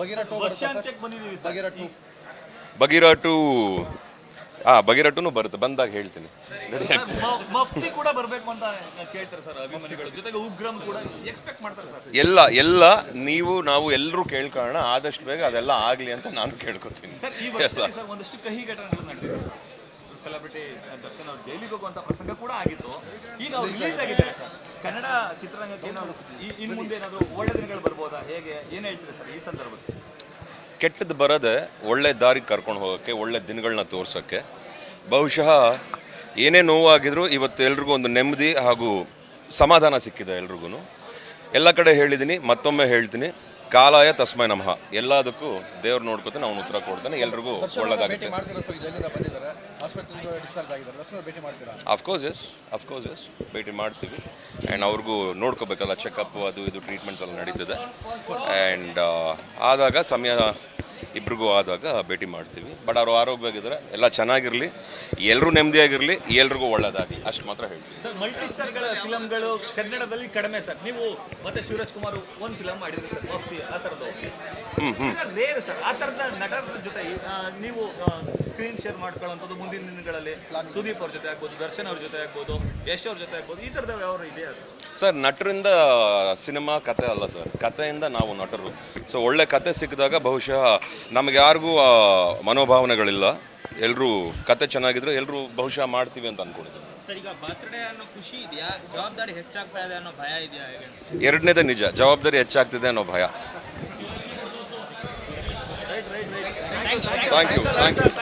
Bagheera two ಬರುತ್ತಾ sir. ವರ್ಷಾಂತ್ಯಕ್ಕೆ ಬಂದಿದ್ದೀವಿ sir. Bagheera two Bagheera two ಹಾಂ ಬಗೀರ ಟೂನು ಬರುತ್ತೆ ಬಂದಾಗ ಹೇಳ್ತೀನಿ. ಮಫ್ತಿ ಕೂಡ ಬರಬೇಕು ಅಂತ ಕೇಳ್ತಾರೆ ಸರ್ ಅಭಿಮಾನಿಗಳು. ಜೊತೆಗೆ ಉಗ್ರಂ ಕೂಡ ಎಕ್ಸ್ಪೆಕ್ಟ್ ಮಾಡ್ತಾರೆ ಸರ್. ಎಲ್ಲ ಎಲ್ಲ ನೀವು ನಾವು ಎಲ್ಲರೂ ಕೇಳ್ಕೊಳ್ಳೋಣ ಆದಷ್ಟು ಬೇಗ ಅದೆಲ್ಲ ಆಗಲಿ ಅಂತ ನಾನು ಕೇಳ್ಕೊತೀನಿ. ಸರ್ ಈ ವರ್ಷದಲ್ಲಿ ಸರ್ ಒಂದಷ್ಟು ಕಹಿ ಘಟನೆಗಳು ನಡೆದಿದೆ. ಸೆಲೆಬ್ರಿಟಿ ದರ್ಶನ್ ಅವ್ರು ಜೈಲಿಗೆ ಹೋಗುವಂತ ಪ್ರಸಂಗ ಕೂಡ ಆಗಿತ್ತು. ಈಗ ಅವ್ರು ರಿಲೀಸ್ ಆಗಿದ್ದಾರೆ ಸರ್. ಕನ್ನಡ ಚಿತ್ರರಂಗಕ್ಕೆ ಇನ್ನು ಮುಂದೆ ಏನಾದರೂ ಒಳ್ಳೆ ದಿನಗಳು ಬರ್ಬೋದಾ? ಹೇಗೆ? ಏನ್ ಹೇಳ್ತೀರಿ ಸರ್ ಈ ಸಂದರ್ಭಕ್ಕೆ ಕೆಟ್ಟದ್ದು ಬರದೆ ಒಳ್ಳೆ ದಾರಿ ಕರ್ಕೊಂಡು ಹೋಗೋಕ್ಕೆ, ಒಳ್ಳೆ ದಿನಗಳನ್ನ ತೋರ್ಸೋಕ್ಕೆ. ಬಹುಶಃ ಏನೇ ನೋವಾಗಿದ್ರು ಇವತ್ತು ಎಲ್ರಿಗೂ ಒಂದು ನೆಮ್ಮದಿ ಹಾಗೂ ಸಮಾಧಾನ ಸಿಕ್ಕಿದೆ ಎಲ್ರಿಗೂ ಎಲ್ಲ ಕಡೆ ಹೇಳಿದ್ದೀನಿ, ಮತ್ತೊಮ್ಮೆ ಹೇಳ್ತೀನಿ. ಕಾಲಾಯ ತಸ್ಮೈ ನಮಃ. ಎಲ್ಲದಕ್ಕೂ ದೇವ್ರು ನೋಡ್ಕೊತಾನೆ ಅವನು ಉತ್ತರ ಕೊಡ್ತಾನೆ ಎಲ್ರಿಗೂ ಒಳ್ಳೆದಾಗುತ್ತೆ. ಅಫ್ಕೋರ್ಸ್ ಎಸ್ ಅಫ್ಕೋರ್ಸ್ ಎಸ್ ಭೇಟಿ ಮಾಡ್ತೀವಿ. ಆ್ಯಂಡ್ ಅವ್ರಿಗೂ ನೋಡ್ಕೋಬೇಕಲ್ಲ ಚೆಕಪ್ ಅದು ಇದು ಟ್ರೀಟ್ಮೆಂಟ್ಸ್ ಎಲ್ಲ ನಡೀತದೆ. ಆ್ಯಂಡ್ ಆದಾಗ ಸಮಯ ಇಬ್ರಿಗೂ ಆದಾಗ ಭೇಟಿ ಮಾಡ್ತೀವಿ. ಬಟ್ ಅವರು ಆರೋಗ್ಯವಾಗಿದ್ದಾರೆ. ಎಲ್ಲ ಚೆನ್ನಾಗಿರಲಿ. ಎಲ್ಲರೂ ನೆಮ್ಮದಿಯಾಗಿರಲಿ. ಎಲ್ರಿಗೂ ಒಳ್ಳೆಯದಾಗಿ ಅಷ್ಟು ಮಾತ್ರ ಹೇಳ್ತೀವಿ ಸರ್ ಮಲ್ಟಿ ಸ್ಟಾರ್ಗಳ ಫಿಲಮ್ಗಳು ಕನ್ನಡದಲ್ಲಿ ಕಡಿಮೆ ಸರ್. ನೀವು ಮತ್ತೆ ಶಿವರಾಜ್ ಕುಮಾರ್ ಒಂದು ಫಿಲಮ್ ಮಾಡಿದ್ರಿ ಸರ್ ಆ ಥರದ್ದು ರೇರ್ ಸರ್. ಆ ಥರದ ನಟರ ಜೊತೆ ಆ, ನೀವು ಸ್ಕ್ರೀನ್ ಶೇರ್ ಮಾಡ್ಕೊಳ್ಳೋಂಥದ್ದು ಮುಂದಿನ ದಿನಗಳಲ್ಲಿ ಸುದೀಪ್ ಅವ್ರ ಜೊತೆ ಆಗ್ಬೋದು ದರ್ಶನ್ ಅವ್ರ ಜೊತೆ ಆಗ್ಬೋದು ಯಶ್ ಅವ್ರ ಜೊತೆ ಆಗ್ಬೋದು ಈ ಥರದ ವ್ಯವಹಾರ ಇದೆಯಾ ಸರ್? ಸರ್ ನಟರಿಂದ ಸಿನಿಮಾ ಕತೆ ಅಲ್ಲ ಸರ್ ಕತೆಯಿಂದ ನಾವು ನಟರು. ಸೊ ಒಳ್ಳೆ ಕತೆ ಸಿಕ್ಕಿದಾಗ ಬಹುಶಃ ನಮಗೆ ಯಾರಿಗೂ ಮನೋಭಾವನೆಗಳಿಲ್ಲ. ಎಲ್ಲರೂ ಕತೆ ಚೆನ್ನಾಗಿದ್ರೆ ಎಲ್ಲರೂ ಬಹುಶಃ ಮಾಡ್ತೀವಿ ಅಂತ ಹೇಗೆ? ಎರಡನೇದೇ ನಿಜ. ಜವಾಬ್ದಾರಿ ಹೆಚ್ಚಾಗ್ತಿದೆ ಅನ್ನೋ ಭಯ. Thank you thank you